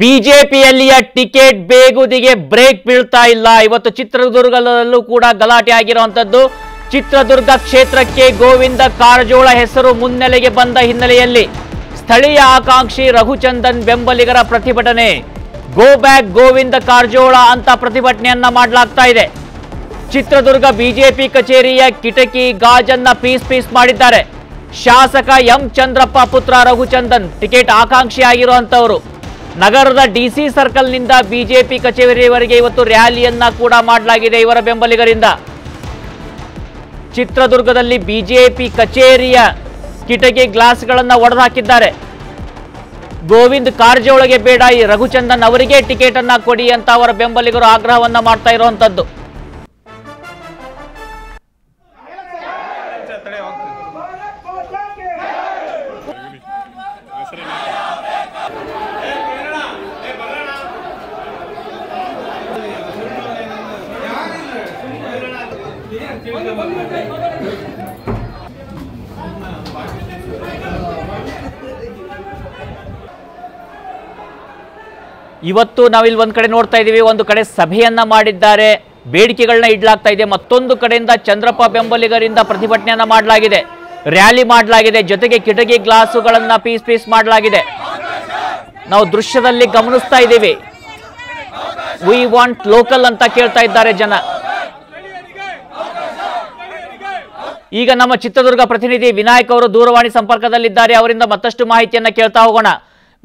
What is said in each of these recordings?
ಬಿಜೆಪಿಯಲ್ಲಿಯ ticket ಬೇಗುದಿಗೆ break ಬೀಳ್ತಾ ಇಲ್ಲ. ಇವತ್ತು ಚಿತ್ರದುರ್ಗದಲ್ಲೂ ಕೂಡ ಗಲಾಟೆ ಆಗಿರುವಂತದ್ದು ಚಿತ್ರದುರ್ಗ ಕ್ಷೇತ್ರಕ್ಕೆ ಗೋವಿಂದ ಕಾರಜೋಳ ಹೆಸರು ಮುನ್ನೆಲೆಗೆ ಬಂದ ಹಿನ್ನೆಲೆಯಲ್ಲಿ ಸ್ಥಳೀಯ ಆಕಾಂಕ್ಷಿ ರಘುಚಂದನ್ ಬೆಂಬಲಿಗರ ಪ್ರತಿಭಟನೆ. ಗೋ ಬ್ಯಾಕ್ ಗೋವಿಂದ ಕಾರಜೋಳ ಅಂತ ಪ್ರತಿಭಟನೆಯನ್ನ ಮಾಡಲಾಗ್ತಾ ಇದೆ. ಚಿತ್ರದುರ್ಗ ಬಿಜೆಪಿ ಕಚೇರಿಯ ಕಿಟಕಿ ಗಾಜನ್ನ ಪೀಸ್ ಪೀಸ್ ಮಾಡಿದ್ದಾರೆ. ಶಾಸಕ ಎಂ ಚಂದ್ರಪ್ಪ ಪುತ್ರ ರಘುಚಂದನ್ ಟಿಕೆಟ್ ಆಕಾಂಕ್ಷಿ ಆಗಿರುವಂತವರು ನಗರದ ಡಿಸಿ ಸರ್ಕಲ್ನಿಂದ ಬಿಜೆಪಿ ಕಚೇರಿವರೆಗೆ ಇವತ್ತು ರ್ಯಾಲಿಯನ್ನ ಕೂಡ ಮಾಡಲಾಗಿದೆ ಇವರ ಬೆಂಬಲಿಗರಿಂದ. ಚಿತ್ರದುರ್ಗದಲ್ಲಿ ಬಿಜೆಪಿ ಕಚೇರಿಯ ಕಿಟಕಿ ಗ್ಲಾಸ್ಗಳನ್ನು ಒಡೆದುಹಾಕಿದ್ದಾರೆ ಗೋವಿಂದ್ ಕಾರಜೋಳಗೆ ಬೇಡ, ಈ ರಘುಚಂದನ್ ಅವರಿಗೆ ಟಿಕೆಟ್ ಅನ್ನ ಕೊಡಿ ಅಂತ ಅವರ ಬೆಂಬಲಿಗರು ಆಗ್ರಹವನ್ನ ಮಾಡ್ತಾ ಇರುವಂತದ್ದು. ಇವತ್ತು ನಾವಿಲ್ಲಿ ಒಂದು ಕಡೆ ನೋಡ್ತಾ ಇದ್ದೀವಿ ಒಂದು ಕಡೆ ಸಭೆಯನ್ನ ಮಾಡಿದ್ದಾರೆ. ಬೇಡಿಕೆಗಳನ್ನ ಇಡಲಾಗ್ತಾ ಇದೆ. ಮತ್ತೊಂದು ಕಡೆಯಿಂದ ಚಂದ್ರಪ್ಪ ಬೆಂಬಲಿಗರಿಂದ ಪ್ರತಿಭಟನೆಯನ್ನ ಮಾಡಲಾಗಿದೆ. ರ್ಯಾಲಿ ಮಾಡಲಾಗಿದೆ. ಜೊತೆಗೆ ಕಿಟಕಿ ಗ್ಲಾಸುಗಳನ್ನ ಪೀಸ್ ಪೀಸ್ ಮಾಡಲಾಗಿದೆ. ನಾವು ದೃಶ್ಯದಲ್ಲಿ ಗಮನಿಸ್ತಾ ಇದ್ದೀವಿ. ವಿ ವಾಂಟ್ ಲೋಕಲ್ ಅಂತ ಕೇಳ್ತಾ ಇದ್ದಾರೆ ಜನ. ಈಗ ನಮ್ಮ ಚಿತ್ರದುರ್ಗ ಪ್ರತಿನಿಧಿ ವಿನಾಯಕ್ ಅವರು ದೂರವಾಣಿ ಸಂಪರ್ಕದಲ್ಲಿದ್ದಾರೆ. ಅವರಿಂದ ಮತ್ತಷ್ಟು ಮಾಹಿತಿಯನ್ನ ಕೇಳ್ತಾ ಹೋಗೋಣ.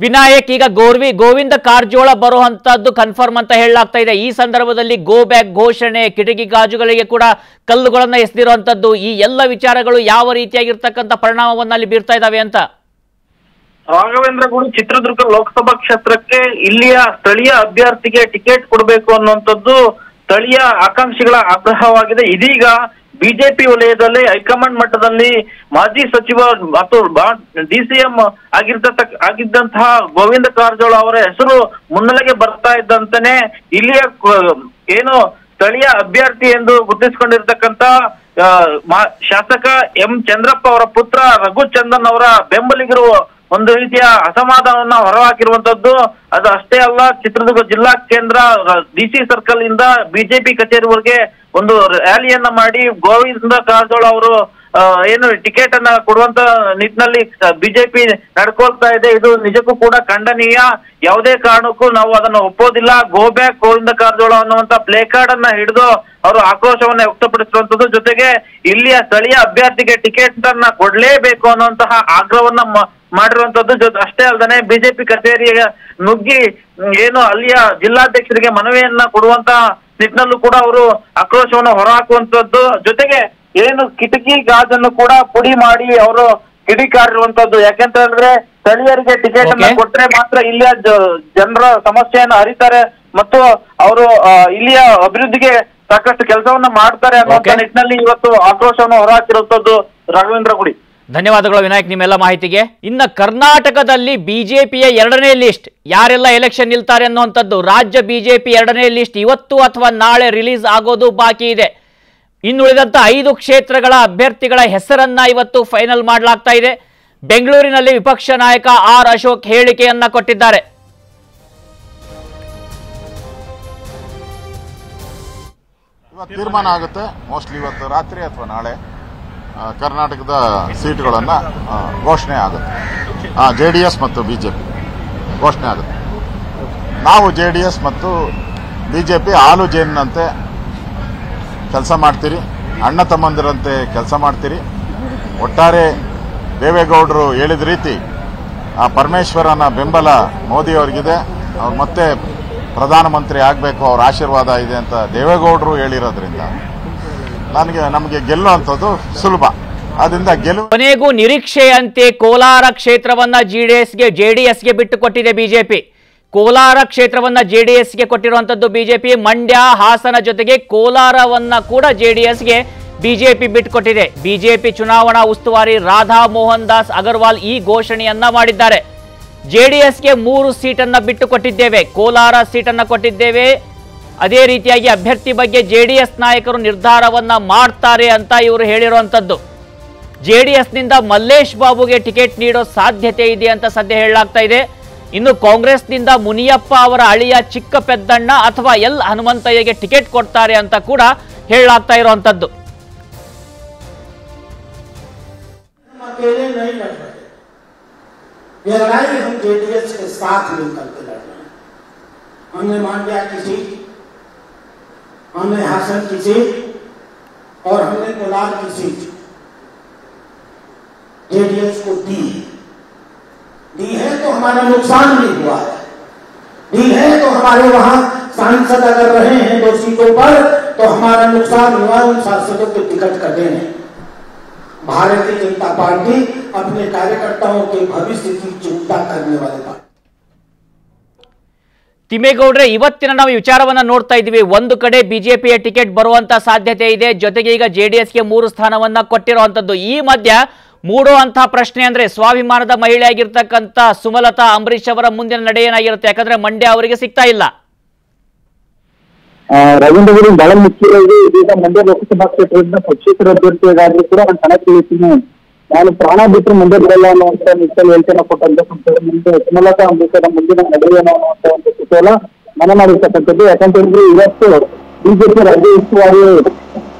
ವಿನಾಯಕ್, ಈಗ ಗೋರ್ವಿ, ಗೋವಿಂದ ಕಾರಜೋಳ ಬರುವಂತದ್ದು ಕನ್ಫರ್ಮ್ ಅಂತ ಹೇಳಲಾಗ್ತಾ ಇದೆ. ಈ ಸಂದರ್ಭದಲ್ಲಿ ಗೋ ಬ್ಯಾಕ್ ಘೋಷಣೆ, ಕಿಟಕಿ ಗಾಜುಗಳಿಗೆ ಕೂಡ ಕಲ್ಲುಗಳನ್ನ ಎಸೆದಿರುವಂತದ್ದು ಈ ಎಲ್ಲ ವಿಚಾರಗಳು ಯಾವ ರೀತಿಯಾಗಿರ್ತಕ್ಕಂಥ ಪರಿಣಾಮವನ್ನ ಅಲ್ಲಿ ಬೀರ್ತಾ ಇದಾವೆ ಅಂತ? ರಾಘವೇಂದ್ರ ಗುರು, ಚಿತ್ರದುರ್ಗ ಲೋಕಸಭಾ ಕ್ಷೇತ್ರಕ್ಕೆ ಇಲ್ಲಿಯ ಸ್ಥಳೀಯ ಅಭ್ಯರ್ಥಿಗೆ ಟಿಕೆಟ್ ಕೊಡಬೇಕು ಅನ್ನುವಂಥದ್ದು ಸ್ಥಳೀಯ ಆಕಾಂಕ್ಷಿಗಳ ಆಗ್ರಹವಾಗಿದೆ. ಇದೀಗ ಬಿಜೆಪಿ ವಲಯದಲ್ಲಿ ಹೈಕಮಾಂಡ್ ಮಟ್ಟದಲ್ಲಿ ಮಾಜಿ ಸಚಿವ ಮತ್ತು ಡಿಸಿಎಂ ಆಗಿರ್ತಕ್ಕ ಆಗಿದ್ದಂತಹ ಗೋವಿಂದ ಕಾರಜೋಳ ಅವರ ಹೆಸರು ಮುನ್ನೆಲೆಗೆ ಬರ್ತಾ ಇದ್ದಂತಾನೆ ಇಲ್ಲಿಯ ಏನು ಸ್ಥಳೀಯ ಅಭ್ಯರ್ಥಿ ಎಂದು ಗುರುತಿಸಿಕೊಂಡಿರ್ತಕ್ಕಂತ ಶಾಸಕ ಎಂ ಚಂದ್ರಪ್ಪ ಅವರ ಪುತ್ರ ರಘುಚಂದನ್ ಅವರ ಬೆಂಬಲಿಗರು ಒಂದು ರೀತಿಯ ಅಸಮಾಧಾನವನ್ನ ಹೊರಹಾಕಿರುವಂತದ್ದು, ಅದು ಅಷ್ಟೇ ಅಲ್ಲ, ಚಿತ್ರದುರ್ಗ ಜಿಲ್ಲಾ ಕೇಂದ್ರ ಡಿಸಿ ಸರ್ಕಲ್ ಇಂದ ಬಿಜೆಪಿ ಕಚೇರಿವರೆಗೆ ಒಂದು ರ್ಯಾಲಿಯನ್ನ ಮಾಡಿ ಗೋವಿಂದ ಕಾರಜೋಳ ಅವರು ಏನು ಟಿಕೆಟ್ ಅನ್ನ ಕೊಡುವಂತ ನಿಟ್ಟಿನಲ್ಲಿ ಬಿಜೆಪಿ ನಡ್ಕೊಳ್ತಾ ಇದೆ. ಇದು ನಿಜಕ್ಕೂ ಕೂಡ ಖಂಡನೀಯ. ಯಾವುದೇ ಕಾರಣಕ್ಕೂ ನಾವು ಅದನ್ನು ಒಪ್ಪೋದಿಲ್ಲ. ಗೋ ಬ್ಯಾಕ್ ಗೋವಿಂದ ಕಾರಜೋಳ ಅನ್ನುವಂತ ಪ್ಲೇ ಕಾರ್ಡ್ ಅನ್ನ ಹಿಡಿದು ಅವರು ಆಕ್ರೋಶವನ್ನ ವ್ಯಕ್ತಪಡಿಸುವಂತದ್ದು ಜೊತೆಗೆ ಇಲ್ಲಿಯ ಸ್ಥಳೀಯ ಅಭ್ಯರ್ಥಿಗೆ ಟಿಕೆಟ್ ಅನ್ನ ಕೊಡ್ಲೇಬೇಕು ಅನ್ನುವಂತಹ ಆಗ್ರಹವನ್ನ ಮಾಡಿರುವಂತದ್ದು. ಅಷ್ಟೇ ಅಲ್ಲದೆ ಬಿಜೆಪಿ ಕಚೇರಿಯ ನುಗ್ಗಿ, ಏನು ಅಲ್ಲಿಯ ಜಿಲ್ಲಾಧ್ಯಕ್ಷರಿಗೆ ಮನವಿಯನ್ನ ಕೊಡುವಂತ ನಿಟ್ಟಿನಲ್ಲೂ ಕೂಡ ಅವರು ಆಕ್ರೋಶವನ್ನು ಹೊರಹಾಕುವಂತದ್ದು. ಜೊತೆಗೆ ಏನು ಕಿಟಕಿ ಗಾಜನ್ನು ಕೂಡ ಪುಡಿ ಮಾಡಿ ಅವರು ಕಿಡಿಕಾರಿರುವಂತದ್ದು ಯಾಕೆಂತ ಹೇಳಿದ್ರೆ ಸ್ಥಳೀಯರಿಗೆ ಟಿಕೆಟ್ ಅನ್ನ. ಕೊಟ್ರೆ ಮಾತ್ರ ಇಲ್ಲಿಯ ಜನರ ಸಮಸ್ಯೆಯನ್ನು ಅರಿತಾರೆ ಮತ್ತು ಅವರು ಇಲ್ಲಿಯ ಅಭಿವೃದ್ಧಿಗೆ ಸಾಕಷ್ಟು ಕೆಲಸವನ್ನ ಮಾಡ್ತಾರೆ ಅನ್ನುವಂತ. ನಿಟ್ಟಿನಲ್ಲಿ ಇವತ್ತು ಆಕ್ರೋಶವನ್ನು ಹೊರಹಾಕಿರುವಂತದ್ದು ರಾಘವೇಂದ್ರ ಗುಡಿ ಧನ್ಯವಾದಗಳು ವಿನಾಯಕ್ ನಿಮ್ಮೆಲ್ಲ ಮಾಹಿತಿಗೆ ಇನ್ನ ಕರ್ನಾಟಕದಲ್ಲಿ ಬಿಜೆಪಿಯ ಎರಡನೇ ಲಿಸ್ಟ್ ಯಾರೆಲ್ಲ ಎಲೆಕ್ಷನ್ ನಿಲ್ತಾರೆ ಅನ್ನುವಂಥದ್ದು ರಾಜ್ಯ ಬಿಜೆಪಿ ಎರಡನೇ ಲಿಸ್ಟ್ ಇವತ್ತು ಅಥವಾ ನಾಳೆ ರಿಲೀಸ್ ಆಗೋದು ಬಾಕಿ ಇದೆ ಇನ್ನುಳಿದಂತ ಐದು ಕ್ಷೇತ್ರಗಳ ಅಭ್ಯರ್ಥಿಗಳ ಹೆಸರನ್ನ ಇವತ್ತು ಫೈನಲ್ ಮಾಡಲಾಗ್ತಾ ಇದೆ. ಬೆಂಗಳೂರಿನಲ್ಲಿ ವಿಪಕ್ಷ ನಾಯಕ ಆರ್ ಅಶೋಕ್ ಹೇಳಿಕೆಯನ್ನ ಕೊಟ್ಟಿದ್ದಾರೆ. ತೀರ್ಮಾನ ಆಗುತ್ತೆ. ಮೋಸ್ಟ್ಲಿ ಇವತ್ತು ರಾತ್ರಿ ಅಥವಾ ನಾಳೆ ಕರ್ನಾಟಕದ ಸೀಟ್ಗಳನ್ನು ಘೋಷಣೆ ಆಗುತ್ತೆ. ಜೆ ಡಿ ಎಸ್ ಮತ್ತು ಬಿ ಜೆ ಪಿ ಘೋಷಣೆ ಆಗುತ್ತೆ. ನಾವು ಜೆ ಡಿ ಎಸ್ ಮತ್ತು ಬಿ ಜೆ ಪಿ ಹಾಲು ಜೇನಿನಂತೆ ಕೆಲಸ ಮಾಡ್ತೀರಿ, ಅಣ್ಣ ತಮ್ಮಂದಿರಂತೆ ಕೆಲಸ ಮಾಡ್ತೀರಿ. ಒಟ್ಟಾರೆ ದೇವೇಗೌಡರು ಹೇಳಿದ ರೀತಿ ಆ ಪರಮೇಶ್ವರನ ಬೆಂಬಲ ಮೋದಿಯವರಿಗಿದೆ ಅವ್ರು ಮತ್ತೆ ಪ್ರಧಾನಮಂತ್ರಿ ಆಗಬೇಕು, ಅವ್ರ ಆಶೀರ್ವಾದ ಇದೆ ಅಂತ ದೇವೇಗೌಡರು ಹೇಳಿರೋದ್ರಿಂದ ನನಗೆ, ನಮಗೆ ಗೆಲ್ಲುವಂಥದ್ದು ಸುಲಭ. ಅದರಿಂದ ಗೆಲುವು ಕೊನೆಗೂ ನಿರೀಕ್ಷೆಯಂತೆ ಕೋಲಾರ ಕ್ಷೇತ್ರವನ್ನ ಜೆಡಿಎಸ್ಗೆ ಜೆಡಿಎಸ್ಗೆ ಬಿಟ್ಟು ಕೊಟ್ಟಿದೆ ಬಿಜೆಪಿ ಕೋಲಾರ ಕ್ಷೇತ್ರವನ್ನ ಜೆಡಿಎಸ್ಗೆ ಕೊಟ್ಟಿರುವಂತದ್ದು ಬಿಜೆಪಿ, ಮಂಡ್ಯ, ಹಾಸನ ಜೊತೆಗೆ ಕೋಲಾರವನ್ನ ಕೂಡ ಜೆಡಿಎಸ್ಗೆ ಬಿಜೆಪಿ ಬಿಟ್ಟುಕೊಟ್ಟಿದೆ ಬಿಜೆಪಿ ಚುನಾವಣಾ ಉಸ್ತುವಾರಿ ರಾಧಾ ಮೋಹನ್ ದಾಸ್ ಅಗರ್ವಾಲ್ ಈ ಘೋಷಣೆಯನ್ನ ಮಾಡಿದ್ದಾರೆ. ಜೆಡಿಎಸ್ಗೆ ಮೂರು ಸೀಟನ್ನ ಬಿಟ್ಟು ಕೊಟ್ಟಿದ್ದೇವೆ. ಕೋಲಾರ ಸೀಟನ್ನ ಕೊಟ್ಟಿದ್ದೇವೆ. ಅದೇ ರೀತಿಯಾಗಿ ಅಭ್ಯರ್ಥಿ ಬಗ್ಗೆ ಜೆಡಿಎಸ್ ನಾಯಕರು ನಿರ್ಧಾರವನ್ನ ಮಾಡ್ತಾರೆ ಅಂತ ಇವರು ಹೇಳಿರುವಂತದ್ದು. ಎಸ್ನಿಂದ ಮಲ್ಲೇಶ್ ಬಾಬುಗೆ ಟಿಕೆಟ್ ನೀಡೋ ಸಾಧ್ಯತೆ ಇದೆ ಅಂತ ಸದ್ಯ ಹೇಳಲಾಗ್ತಾ ಇದೆ. ಇನ್ನು ಕಾಂಗ್ರೆಸ್ನಿಂದ ಮುನಿಯಪ್ಪ ಅವರ ಅಳಿಯ ಚಿಕ್ಕ ಪೆದ್ದಣ್ಣ ಅಥವಾ ಎಲ್ ಹನುಮಂತಯ್ಯಗೆ ಟಿಕೆಟ್ ಕೊಡ್ತಾರೆ ಅಂತ ಕೂಡ ಹೇಳಲಾಗ್ತಾ ಇರುವಂತದ್ದು हम अकेले नहीं लड़ रहे ये लड़ाई हम जेडीएस के साथ मिलकर के लड़ रहे हैं हमने मांड्या की सीट हमने हासन की सीट और हमने कोलार की सीट जेडीएस को दी है दी है तो हमारा नुकसान भी हुआ है दी है तो हमारे वहां सांसद अगर रहे हैं दो सीटों पर तो हमारा नुकसान हुआ उन सांसदों के टिकट कटे नहीं भारतीय जनता पार्टी अपने कार्यकर्ताओं के भविष्य की चिंता करने वाली पार्टी ತಿಮ್ಮೇಗೌಡ್ರೆ ಇವತ್ತಿನ ನಾವು ಈ ವಿಚಾರವನ್ನ ನೋಡ್ತಾ ಇದ್ದೀವಿ ಒಂದು ಕಡೆ ಬಿಜೆಪಿಯ ಟಿಕೆಟ್ ಬರುವಂತ ಸಾಧ್ಯತೆ ಇದೆ ಜೊತೆಗೆ ಈಗ ಜೆಡಿಎಸ್ಗೆ ಮೂರು ಸ್ಥಾನವನ್ನ ಕೊಟ್ಟಿರುವಂತದ್ದು ಈ ಮಧ್ಯ ಮೂಡುವಂತಹ ಪ್ರಶ್ನೆ ಅಂದ್ರೆ ಸ್ವಾಭಿಮಾನದ ಮಹಿಳೆಯಾಗಿರ್ತಕ್ಕಂಥ ಸುಮಲತಾ ಅಂಬರೀಶ್ ಅವರ ಮುಂದಿನ ನಡೆ ಏನಾಗಿರುತ್ತೆ ಯಾಕಂದ್ರೆ ಮಂಡ್ಯ ಅವರಿಗೆ ಸಿಗ್ತಾ ಇಲ್ಲ. ರವೀಂದ್ರ ಬಹಳ ಮುಖ್ಯವಾಗಿ ಇದೀಗ ಮಂಡ್ಯ ಲೋಕಸಭಾ ಕ್ಷೇತ್ರದಿಂದ ಪಕ್ಷೇತರ ಅಭ್ಯರ್ಥಿಯಾಗಿ ಕೂಡ ನಾನು ಇಳಿತೀನಿ ನಾನು ಪ್ರಾಣ ಬಿಟ್ಟರೆ ಮುಂದೆ ಬರಲ್ಲ ಅನ್ನುವಂತ ನಿಟ್ಟಿನಲ್ಲಿ ಹೇಳ್ತೇನೆ, ಕೊಟ್ಟಂತ ಮುಂದೆ ಸುಮಲತಾ ಅಂಬರೀಶರ ಮುಂದಿನ ನಡೆಯೇನು ಅನ್ನುವಂತ ಒಂದು ಕುತೂಹಲ ಮನೆ ಮಾಡಿರ್ತಕ್ಕಂಥದ್ದು ಯಾಕಂತ ಹೇಳಿದ್ರೆ ಇವತ್ತು ಬಿಜೆಪಿ ರಾಜ್ಯ ಉಸ್ತುವಾರಿ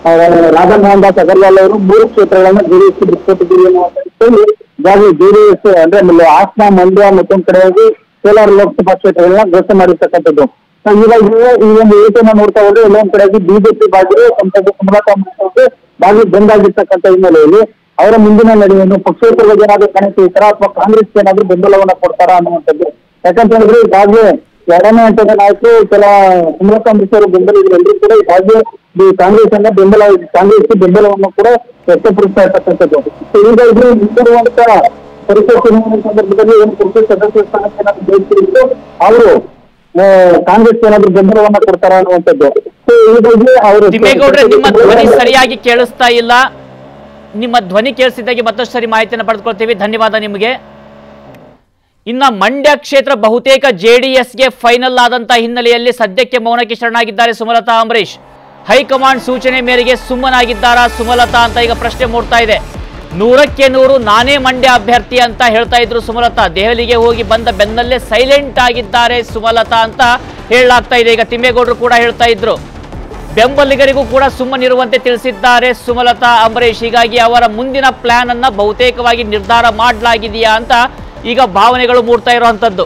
ಆ, ರಾಧಾ ಮೋಹನ್ ದಾಸ್ ಅಗರ್ವಾಲ್ ಅವರು ಮೂರು ಕ್ಷೇತ್ರಗಳನ್ನ ಜೆಡಿಎಸ್ ಬಿಟ್ಕೊಟ್ಟಿದ್ದೀರಿ ಹೇಳಿ ಈಗಾಗಲೇ ಜೆಡಿಎಸ್ ಅಂದ್ರೆ ಹಾಸನ ಮಂಡ್ಯ ಮತ್ತೊಂದು ಕಡೆಯಾಗಿ ಕೋಲಾರ ಲೋಕಸಭಾ ಕ್ಷೇತ್ರಗಳನ್ನ ಘೋಷಣೆ ಮಾಡಿರ್ತಕ್ಕಂಥದ್ದು. ಇವಾಗ ಈ ಒಂದು ಏಟನ್ನ ನೋಡ್ತಾ ಹೋದ್ರೆ ಎಲ್ಲೊಂದ್ ಕಡೆಯಾಗಿ ಬಿಜೆಪಿ ಬಾಗಿಲು ಸಂಸದ ಸುಮಲತಾ ಅಂಬರೀಶ್ ಬಾಗಿ ಬಾಗಿಲು ಬಂದಾಗಿರ್ತಕ್ಕಂಥ ಹಿನ್ನೆಲೆಯಲ್ಲಿ ಅವರ ಮುಂದಿನ ನಡೆಯನ್ನು ಪಕ್ಷೇತರವಾಗಿ ಏನಾದ್ರು ಇರ್ತಾರ ಅಥವಾ ಕಾಂಗ್ರೆಸ್ ಏನಾದ್ರು ಬೆಂಬಲವನ್ನ ಕೊಡ್ತಾರ ಅನ್ನುವಂಥದ್ದು. ಯಾಕಂತ ಹೇಳಿದ್ರೆ ಈಗಾಗಲೇ ಎರಡನೇ ಹಂತದ ನಾಯಕರು ಕೆಲ ಅಂಬರೀಶ್ ಅವರು ಬೆಂಬಲಿಗರು ಎಲ್ಲರೂ ಕೂಡ ಈಗಾಗಲೇ ಈ ಕಾಂಗ್ರೆಸ್ ಅನ್ನ ಬೆಂಬಲ ಕಾಂಗ್ರೆಸ್ ಬೆಂಬಲವನ್ನು ಕೂಡ ವ್ಯಕ್ತಪಡಿಸ್ತಾ ಇರ್ತಕ್ಕಂಥದ್ದು ಈಗ ಇದು ಮುಂದಿರುವಂತ ಪರಿಷತ್ ಚುನಾವಣೆ ಸಂದರ್ಭದಲ್ಲಿ ಏನು ಪರಿಷತ್ ಸದಸ್ಯ ಸ್ಥಾನಕ್ಕೆ ಏನಾದ್ರು ಬೇಕಿತ್ತು ಅವರು ಕಾಂಗ್ರೆಸ್ ಏನಾದ್ರು ಬೆಂಬಲವನ್ನ ಕೊಡ್ತಾರ ಅನ್ನುವಂಥದ್ದು. ಸೊ, ಹೀಗಾಗಿ ಅವರು ನಿಮ್ಮ ಧ್ವನಿ ಸರಿಯಾಗಿ ಕೇಳಿಸ್ತಾ ಇಲ್ಲ. ನಿಮ್ಮ ಧ್ವನಿ ಕೇಳಿಸಿದ್ದಾಗೆ ಮತ್ತಷ್ಟು ಸರಿ ಮಾಹಿತಿಯನ್ನು ಪಡೆದುಕೊಳ್ತೀವಿ. ಧನ್ಯವಾದ ನಿಮಗೆ. ಇನ್ನ ಮಂಡ್ಯ ಕ್ಷೇತ್ರ ಬಹುತೇಕ ಜೆಡಿಎಸ್ಗೆ ಫೈನಲ್ ಆದಂತ ಹಿನ್ನೆಲೆಯಲ್ಲಿ ಸದ್ಯಕ್ಕೆ ಮೌನಕ್ಕೆ ಶರಣಾಗಿದ್ದಾರೆ ಸುಮಲತಾ ಅಂಬರೀಶ್ ಹೈಕಮಾಂಡ್ ಸೂಚನೆ ಮೇರೆಗೆ ಸುಮ್ಮನಾಗಿದ್ದಾರಾ ಸುಮಲತಾ ಅಂತ ಈಗ ಪ್ರಶ್ನೆ ಮೂಡ್ತಾ ಇದೆ. ನೂರಕ್ಕೆ ನೂರು ನಾನೇ ಮಂಡ್ಯ ಅಭ್ಯರ್ಥಿ ಅಂತ ಹೇಳ್ತಾ ಇದ್ರು ಸುಮಲತಾ. ದೆಹಲಿಗೆ ಹೋಗಿ ಬಂದ ಬೆನ್ನಲ್ಲೇ ಸೈಲೆಂಟ್ ಆಗಿದ್ದಾರೆ ಸುಮಲತಾ ಅಂತ ಹೇಳಲಾಗ್ತಾ ಇದೆ. ಈಗ ತಿಮ್ಮೇಗೌಡರು ಕೂಡ ಹೇಳ್ತಾ ಇದ್ರು. ಬೆಂಬಲಿಗರಿಗೂ ಕೂಡ ಸುಮ್ಮನಿರುವಂತೆ ತಿಳಿಸಿದ್ದಾರೆ ಸುಮಲತಾ ಅಂಬರೀಶ್ ಹೀಗಾಗಿ ಅವರ ಮುಂದಿನ ಪ್ಲಾನ್ ಅನ್ನ ಬಹುತೇಕವಾಗಿ ನಿರ್ಧಾರ ಮಾಡಲಾಗಿದೆಯಾ ಅಂತ ಈಗ ಭಾವನೆಗಳು ಮೂಡ್ತಾ ಇರುವಂಥದ್ದು.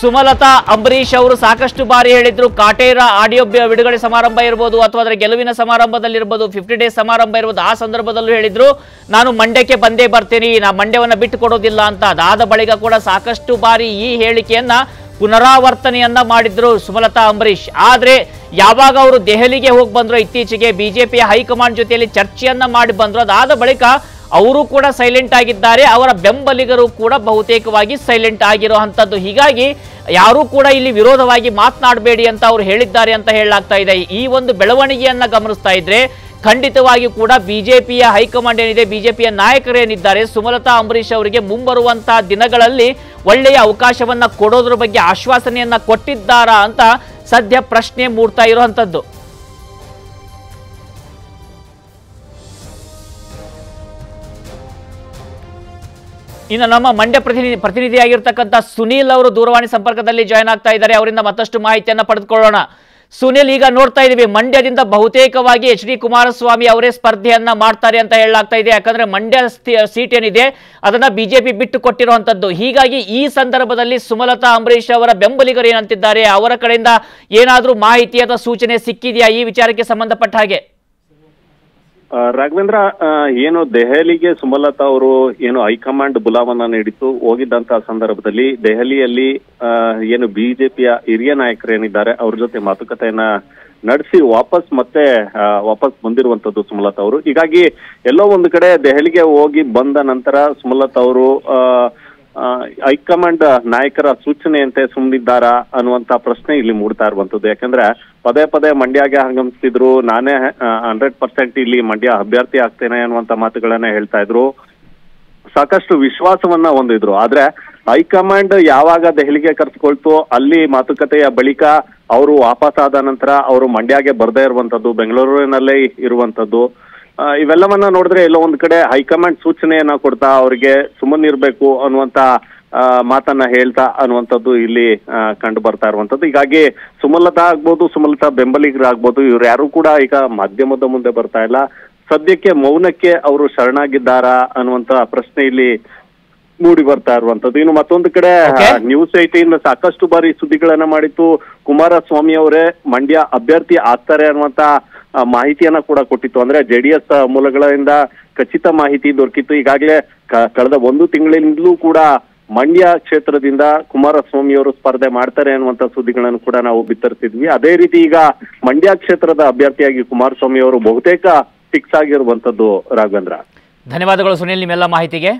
ಸುಮಲತಾ ಅಂಬರೀಶ್ ಅವರು ಸಾಕಷ್ಟು ಬಾರಿ ಹೇಳಿದ್ರು, ಕಾಟೇರ ಆಡಿಯೋ ಬಿಡುಗಡೆ ಸಮಾರಂಭ ಇರ್ಬೋದು ಅಥವಾ ಅದರ ಗೆಲುವಿನ ಸಮಾರಂಭದಲ್ಲಿರ್ಬೋದು ಫಿಫ್ಟಿ ಡೇಸ್ ಸಮಾರಂಭ ಇರ್ಬೋದು, ಆ ಸಂದರ್ಭದಲ್ಲೂ ಹೇಳಿದ್ರು, ನಾನು ಮಂಡ್ಯಕ್ಕೆ ಬಂದೇ ಬರ್ತೀನಿ, ನಾ ಮಂಡ್ಯವನ್ನು ಬಿಟ್ಟು ಕೊಡೋದಿಲ್ಲ ಅಂತ ಅದಾದ ಬಳಿಕ ಕೂಡ ಸಾಕಷ್ಟು ಬಾರಿ ಈ ಹೇಳಿಕೆಯನ್ನ ಪುನರಾವರ್ತನೆಯನ್ನ ಮಾಡಿದ್ರು ಸುಮಲತಾ ಅಂಬರೀಷ್. ಆದ್ರೆ ಯಾವಾಗ ಅವರು ದೆಹಲಿಗೆ ಹೋಗಿ ಬಂದ್ರು, ಇತ್ತೀಚೆಗೆ ಬಿಜೆಪಿಯ ಹೈಕಮಾಂಡ್ ಜೊತೆಯಲ್ಲಿ ಚರ್ಚೆಯನ್ನ ಮಾಡಿ ಬಂದ್ರು, ಅದಾದ ಬಳಿಕ ಅವರು ಕೂಡ ಸೈಲೆಂಟ್ ಆಗಿದ್ದಾರೆ. ಅವರ ಬೆಂಬಲಿಗರು ಕೂಡ ಬಹುತೇಕವಾಗಿ ಸೈಲೆಂಟ್ ಆಗಿರೋ ಅಂಥದ್ದು ಹೀಗಾಗಿ ಯಾರೂ ಕೂಡ ಇಲ್ಲಿ ವಿರೋಧವಾಗಿ ಮಾತನಾಡಬೇಡಿ ಅಂತ ಅವರು ಹೇಳಿದ್ದಾರೆ ಅಂತ ಹೇಳಲಾಗ್ತಾ ಇದೆ. ಈ ಒಂದು ಬೆಳವಣಿಗೆಯನ್ನ ಗಮನಿಸ್ತಾ ಇದ್ರೆ ಖಂಡಿತವಾಗಿಯೂ ಕೂಡ ಬಿಜೆಪಿಯ ಹೈಕಮಾಂಡ್ ಏನಿದೆ, ಬಿಜೆಪಿಯ ನಾಯಕರೇನಿದ್ದಾರೆ ಸುಮಲತಾ ಅಂಬರೀಶ್ ಅವರಿಗೆ ಮುಂಬರುವಂತಹ ದಿನಗಳಲ್ಲಿ ಒಳ್ಳೆಯ ಅವಕಾಶವನ್ನ ಕೊಡೋದ್ರ ಬಗ್ಗೆ ಆಶ್ವಾಸನೆಯನ್ನ ಕೊಟ್ಟಿದ್ದಾರಾ ಅಂತ ಸದ್ಯ ಪ್ರಶ್ನೆ ಮೂಡ್ತಾ ಇರುವಂತದ್ದು ಇನ್ನು ನಮ್ಮ ಮಂಡ್ಯ ಪ್ರತಿನಿಧಿ ಪ್ರತಿನಿಧಿಯಾಗಿರ್ತಕ್ಕಂಥ ಸುನೀಲ್ ಅವರು ದೂರವಾಣಿ ಸಂಪರ್ಕದಲ್ಲಿ ಜಾಯ್ನ್ ಆಗ್ತಾ ಇದ್ದಾರೆ. ಅವರಿಂದ ಮತ್ತಷ್ಟು ಮಾಹಿತಿಯನ್ನ ಪಡೆದುಕೊಳ್ಳೋಣ. ಸುನೀಲ್ ಈಗ ನೋಡ್ತಾ ಇದೀವಿ. ಮಂಡ್ಯದಿಂದ ಬಹುತೇಕವಾಗಿ ಎಚ್ ಡಿ ಕುಮಾರಸ್ವಾಮಿ ಅವರೇ ಸ್ಪರ್ಧೆಯನ್ನ ಮಾಡ್ತಾರೆ ಅಂತ ಹೇಳಲಾಗ್ತಾ ಇದೆ. ಯಾಕಂದ್ರೆ ಮಂಡ್ಯ ಸೀಟ್ ಏನಿದೆ ಅದನ್ನ ಬಿಜೆಪಿ ಬಿಟ್ಟು ಕೊಟ್ಟಿರುವಂತದ್ದು. ಹೀಗಾಗಿ ಈ ಸಂದರ್ಭದಲ್ಲಿ ಸುಮಲತಾ ಅಂಬರೀಶ್ ಅವರ ಬೆಂಬಲಿಗರು ಏನಂತಿದ್ದಾರೆ? ಅವರ ಕಡೆಯಿಂದ ಏನಾದರೂ ಮಾಹಿತಿ ಅಥವಾ ಸೂಚನೆ ಸಿಕ್ಕಿದೆಯಾ ಈ ವಿಚಾರಕ್ಕೆ ಸಂಬಂಧಪಟ್ಟ ಹಾಗೆ? ರಾಘವೇಂದ್ರ ಏನು ದೆಹಲಿಗೆ ಸುಮಲತಾ ಅವರು ಏನು ಹೈಕಮಾಂಡ್ ಬುಲಾವನ್ನ ನೀಡಿತ್ತು ಹೋಗಿದ್ದಂತಹ ಸಂದರ್ಭದಲ್ಲಿ ದೆಹಲಿಯಲ್ಲಿ ಏನು ಬಿಜೆಪಿಯ ಹಿರಿಯ ನಾಯಕರು ಏನಿದ್ದಾರೆ ಅವ್ರ ಜೊತೆ ಮಾತುಕತೆಯನ್ನ ನಡೆಸಿ ವಾಪಸ್ ಮತ್ತೆ ವಾಪಸ್ ಬಂದಿರುವಂತದ್ದು ಸುಮಲತಾ ಅವರು. ಹೀಗಾಗಿ ಎಲ್ಲೋ ಒಂದು ಕಡೆ ದೆಹಲಿಗೆ ಹೋಗಿ ಬಂದ ನಂತರ ಸುಮಲತಾ ಅವರು ಹೈಕಮಾಂಡ್ ನಾಯಕರ ಸೂಚನೆಯಂತೆ ಸುಮ್ಮನಿದ್ದಾರಾ ಅನ್ನುವಂತ ಪ್ರಶ್ನೆ ಇಲ್ಲಿ ಮೂಡ್ತಾ ಇರುವಂತದ್ದು. ಯಾಕಂದ್ರೆ ಪದೇ ಪದೇ ಮಂಡ್ಯಗೆ ಆಗಮಿಸ್ತಿದ್ರು. ನಾನೇ ಹಂಡ್ರೆಡ್ ಪರ್ಸೆಂಟ್ ಇಲ್ಲಿ ಮಂಡ್ಯ ಅಭ್ಯರ್ಥಿ ಆಗ್ತೇನೆ ಅನ್ನುವಂತ ಮಾತುಗಳನ್ನ ಹೇಳ್ತಾ ಇದ್ರು. ಸಾಕಷ್ಟು ವಿಶ್ವಾಸವನ್ನ ಹೊಂದಿದ್ರು. ಆದ್ರೆ ಹೈಕಮಾಂಡ್ ಯಾವಾಗ ದೆಹಲಿಗೆ ಕರೆಸ್ಕೊಳ್ತು ಅಲ್ಲಿ ಮಾತುಕತೆಯ ಬಳಿಕ ಅವರು ವಾಪಸ್ ಆದ ನಂತರ ಅವರು ಮಂಡ್ಯಗೆ ಬರ್ದೇ ಇರುವಂತದ್ದು, ಬೆಂಗಳೂರಿನಲ್ಲೇ ಇರುವಂತದ್ದು. ಇವೆಲ್ಲವನ್ನ ನೋಡಿದ್ರೆ ಎಲ್ಲೋ ಒಂದ್ ಕಡೆ ಹೈಕಮಾಂಡ್ ಸೂಚನೆಯನ್ನ ಕೊಡ್ತಾ ಅವರಿಗೆ ಸುಮ್ಮನಿರ್ಬೇಕು ಅನ್ನುವಂತ ಮಾತನ್ನ ಹೇಳ್ತಾ ಅನ್ನುವಂಥದ್ದು ಇಲ್ಲಿ ಕಂಡು ಬರ್ತಾ ಇರುವಂತದ್ದು ಹೀಗಾಗಿ ಸುಮಲತಾ ಆಗ್ಬೋದು ಸುಮಲತಾ ಬೆಂಬಲಿಗರಾಗ್ಬೋದು ಇವ್ರು ಯಾರು ಕೂಡ ಈಗ ಮಾಧ್ಯಮದ ಮುಂದೆ ಬರ್ತಾ ಇಲ್ಲ. ಸದ್ಯಕ್ಕೆ ಮೌನಕ್ಕೆ ಅವರು ಶರಣಾಗಿದ್ದಾರಾ ಅನ್ನುವಂತ ಪ್ರಶ್ನೆ ಇಲ್ಲಿ ಮೂಡಿ ಬರ್ತಾ ಇರುವಂತದ್ದು ಇನ್ನು ಮತ್ತೊಂದು ಕಡೆ. ನ್ಯೂಸ್ ಏಟೀನ್ ಸಾಕಷ್ಟು ಬಾರಿ ಸುದ್ದಿಗಳನ್ನ ಮಾಡಿತ್ತು ಕುಮಾರಸ್ವಾಮಿ ಅವರೇ ಮಂಡ್ಯ ಅಭ್ಯರ್ಥಿ ಆಗ್ತಾರೆ ಅನ್ನುವಂತ ಮಾಹಿತಿಯನ್ನ ಕೂಡ ಕೊಟ್ಟಿತ್ತು. ಅಂದ್ರೆ ಜೆಡಿಎಸ್ ಮೂಲಗಳಿಂದ ಖಚಿತ ಮಾಹಿತಿ ದೊರಕಿತ್ತು. ಈಗಾಗಲೇ ಕಳೆದ ಒಂದು ತಿಂಗಳಿಂದಲೂ ಕೂಡ ಮಂಡ್ಯ ಕ್ಷೇತ್ರದಿಂದ ಕುಮಾರಸ್ವಾಮಿ ಅವರು ಸ್ಪರ್ಧೆ ಮಾಡ್ತಾರೆ ಅನ್ನುವಂತ ಸುದ್ದಿಗಳನ್ನು ಕೂಡ ನಾವು ಬಿತ್ತರಿಸಿದ್ವಿ. ಅದೇ ರೀತಿ ಈಗ ಮಂಡ್ಯ ಕ್ಷೇತ್ರದ ಅಭ್ಯರ್ಥಿಯಾಗಿ ಕುಮಾರಸ್ವಾಮಿ ಅವರು ಬಹುತೇಕ ಫಿಕ್ಸ್ ಆಗಿರುವಂತದ್ದು ರಾಘವೇಂದ್ರ. ಧನ್ಯವಾದಗಳು ಸುನಿಲ್ ನಿಮ್ಮೆಲ್ಲ ಮಾಹಿತಿಗೆ.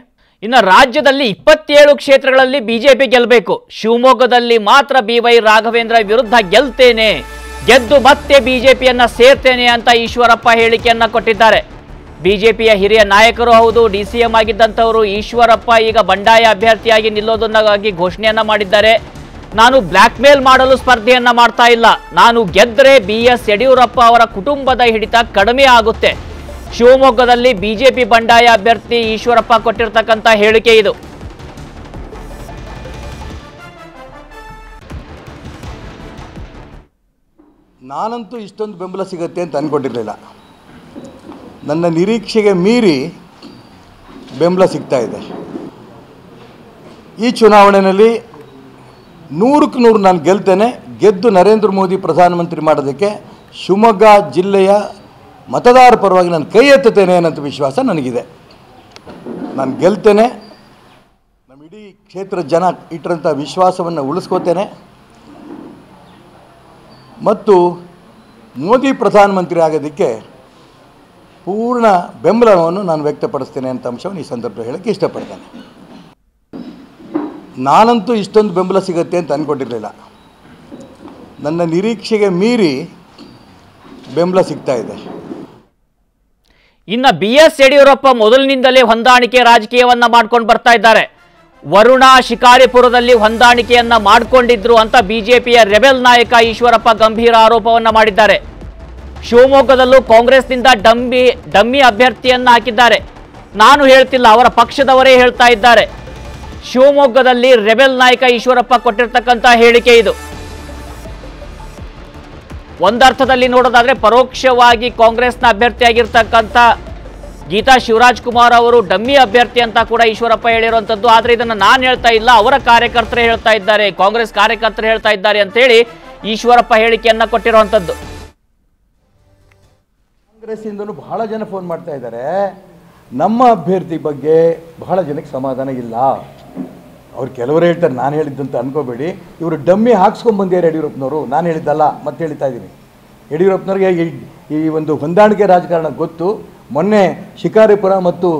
ಇನ್ನು ರಾಜ್ಯದಲ್ಲಿ ಇಪ್ಪತ್ತೇಳು ಕ್ಷೇತ್ರಗಳಲ್ಲಿ ಬಿಜೆಪಿ ಗೆಲ್ಲಬೇಕು ಶಿವಮೊಗ್ಗದಲ್ಲಿ ಮಾತ್ರ ಬಿ ವೈ ರಾಘವೇಂದ್ರ ವಿರುದ್ಧ ಗೆಲ್ತೇನೆ. ಗೆದ್ದು ಮತ್ತೆ ಬಿಜೆಪಿಯನ್ನ ಸೇರ್ತೇನೆ ಅಂತ ಈಶ್ವರಪ್ಪ ಹೇಳಿಕೆಯನ್ನ ಕೊಟ್ಟಿದ್ದಾರೆ. ಬಿಜೆಪಿಯ ಹಿರಿಯ ನಾಯಕರು ಹೌದು, ಡಿ ಸಿ ಎಂ ಆಗಿದ್ದಂಥವರು ಈಶ್ವರಪ್ಪ ಈಗ ಬಂಡಾಯ ಅಭ್ಯರ್ಥಿಯಾಗಿ ನಿಲ್ಲೋದನ್ನಾಗಿ ಘೋಷಣೆಯನ್ನ ಮಾಡಿದ್ದಾರೆ. ನಾನು ಬ್ಲ್ಯಾಕ್ ಮೇಲ್ ಮಾಡಲು ಸ್ಪರ್ಧೆಯನ್ನ ಮಾಡ್ತಾ ಇಲ್ಲ. ನಾನು ಗೆದ್ದರೆ ಬಿ ಎಸ್ ಯಡಿಯೂರಪ್ಪ ಅವರ ಕುಟುಂಬದ ಹಿಡಿತ ಕಡಿಮೆ ಆಗುತ್ತೆ. ಶಿವಮೊಗ್ಗದಲ್ಲಿ ಬಿಜೆಪಿ ಬಂಡಾಯ ಅಭ್ಯರ್ಥಿ ಈಶ್ವರಪ್ಪ ಕೊಟ್ಟಿರ್ತಕ್ಕಂಥ ಹೇಳಿಕೆ ಇದು. ನಾನಂತೂ ಇಷ್ಟೊಂದು ಬೆಂಬಲ ಸಿಗುತ್ತೆ ಅಂತ ಅಂದ್ಕೊಂಡಿರಲಿಲ್ಲ ನನ್ನ ನಿರೀಕ್ಷೆಗೆ ಮೀರಿ ಬೆಂಬಲ ಸಿಗ್ತಾ ಇದೆ. ಈ ಚುನಾವಣೆಯಲ್ಲಿ ನೂರಕ್ಕೆ ನೂರು ನಾನು ಗೆಲ್ತೇನೆ. ಗೆದ್ದು ನರೇಂದ್ರ ಮೋದಿ ಪ್ರಧಾನಮಂತ್ರಿ ಮಾಡೋದಕ್ಕೆ ಶಿವಮೊಗ್ಗ ಜಿಲ್ಲೆಯ ಮತದಾರ ಪರವಾಗಿ ನಾನು ಕೈ ಎತ್ತುತ್ತೇನೆ ಅನ್ನೋಂಥ ವಿಶ್ವಾಸ ನನಗಿದೆ. ನಾನು ಗೆಲ್ತೇನೆ. ನಮ್ಮ ಇಡೀ ಕ್ಷೇತ್ರದ ಜನ ಇಟ್ಟಿರಂಥ ವಿಶ್ವಾಸವನ್ನು ಉಳಿಸ್ಕೋತೇನೆ. ಮತ್ತು ಮೋದಿ ಪ್ರಧಾನಮಂತ್ರಿ ಆಗೋದಕ್ಕೆ ಪೂರ್ಣ ಬೆಂಬಲವನ್ನು ನಾನು ವ್ಯಕ್ತಪಡಿಸ್ತೇನೆ ಅಂತ ಅಂಶವನ್ನು ಈ ಸಂದರ್ಭದಲ್ಲಿ ಹೇಳೋಕ್ಕೆ ಇಷ್ಟಪಡ್ತೇನೆ. ನಾನಂತೂ ಇಷ್ಟೊಂದು ಬೆಂಬಲ ಸಿಗುತ್ತೆ ಅಂತ ಅಂದ್ಕೊಂಡಿರಲಿಲ್ಲ ನನ್ನ ನಿರೀಕ್ಷೆಗೆ ಮೀರಿ ಬೆಂಬಲ ಸಿಗ್ತಾ ಇದೆ. ಇನ್ನು ಬಿ ಎಸ್ ಯಡಿಯೂರಪ್ಪ ಮೊದಲಿನಿಂದಲೇ ಹೊಂದಾಣಿಕೆ ರಾಜಕೀಯವನ್ನ ಮಾಡ್ಕೊಂಡು ಬರ್ತಾ ಇದ್ದಾರೆ. ವರುಣ ಶಿಕಾರಿಪುರದಲ್ಲಿ ಹೊಂದಾಣಿಕೆಯನ್ನ ಮಾಡಿಕೊಂಡಿದ್ರು ಅಂತ ಬಿಜೆಪಿಯ ರೆಬೆಲ್ ನಾಯಕ ಈಶ್ವರಪ್ಪ ಗಂಭೀರ ಆರೋಪವನ್ನ ಮಾಡಿದ್ದಾರೆ. ಶಿವಮೊಗ್ಗದಲ್ಲೂ ಕಾಂಗ್ರೆಸ್ನಿಂದ ಡಮ್ಮಿ ಡಮ್ಮಿ ಅಭ್ಯರ್ಥಿಯನ್ನು ಹಾಕಿದ್ದಾರೆ ನಾನು ಹೇಳ್ತಿಲ್ಲ, ಅವರ ಪಕ್ಷದವರೇ ಹೇಳ್ತಾ ಇದ್ದಾರೆ. ಶಿವಮೊಗ್ಗದಲ್ಲಿ ರೆಬೆಲ್ ನಾಯಕ ಈಶ್ವರಪ್ಪ ಕೊಟ್ಟಿರ್ತಕ್ಕಂಥ ಹೇಳಿಕೆ ಇದು. ಒಂದರ್ಥದಲ್ಲಿ ನೋಡೋದಾದ್ರೆ ಪರೋಕ್ಷವಾಗಿ ಕಾಂಗ್ರೆಸ್ನ ಅಭ್ಯರ್ಥಿಯಾಗಿರ್ತಕ್ಕಂಥ ಗೀತಾ ಶಿವರಾಜ್ ಕುಮಾರ್ ಅವರು ಡಮ್ಮಿ ಅಭ್ಯರ್ಥಿ ಅಂತ ಕೂಡ ಈಶ್ವರಪ್ಪ ಹೇಳಿರುವಂಥದ್ದು. ಆದರೆ ಇದನ್ನು ನಾನು ಹೇಳ್ತಾ ಇಲ್ಲ, ಅವರ ಕಾರ್ಯಕರ್ತರೇ ಹೇಳ್ತಾ ಇದ್ದಾರೆ, ಕಾಂಗ್ರೆಸ್ ಕಾರ್ಯಕರ್ತರು ಹೇಳ್ತಾ ಇದ್ದಾರೆ ಅಂತೇಳಿ ಈಶ್ವರಪ್ಪ ಹೇಳಿಕೆಯನ್ನು ಕೊಟ್ಟಿರುವಂಥದ್ದು. ಕಾಂಗ್ರೆಸ್ಸಿಂದಲೂ ಬಹಳ ಜನ ಫೋನ್ ಮಾಡ್ತಾ ಇದ್ದಾರೆ. ನಮ್ಮ ಅಭ್ಯರ್ಥಿ ಬಗ್ಗೆ ಬಹಳ ಜನಕ್ಕೆ ಸಮಾಧಾನ ಇಲ್ಲ. ಅವ್ರು ಕೆಲವರು ಹೇಳ್ತಾರೆ, ನಾನು ಹೇಳಿದ್ದಂತ ಅನ್ಕೋಬೇಡಿ. ಇವರು ಡಮ್ಮಿ ಹಾಕ್ಸ್ಕೊಂಡ್ ಬಂದಿದ್ದಾರೆ ಯಡಿಯೂರಪ್ಪನವರು. ನಾನು ಹೇಳಿದ್ದಲ್ಲ, ಮತ್ತೆ ಹೇಳ್ತಾ ಇದ್ದೀನಿ. ಯಡಿಯೂರಪ್ಪನವ್ರಿಗೆ ಈ- ಒಂದು ಹೊಂದಾಣಿಕೆ ರಾಜಕಾರಣ ಗೊತ್ತು. ಮೊನ್ನೆ ಶಿಕಾರಿಪುರ ಮತ್ತು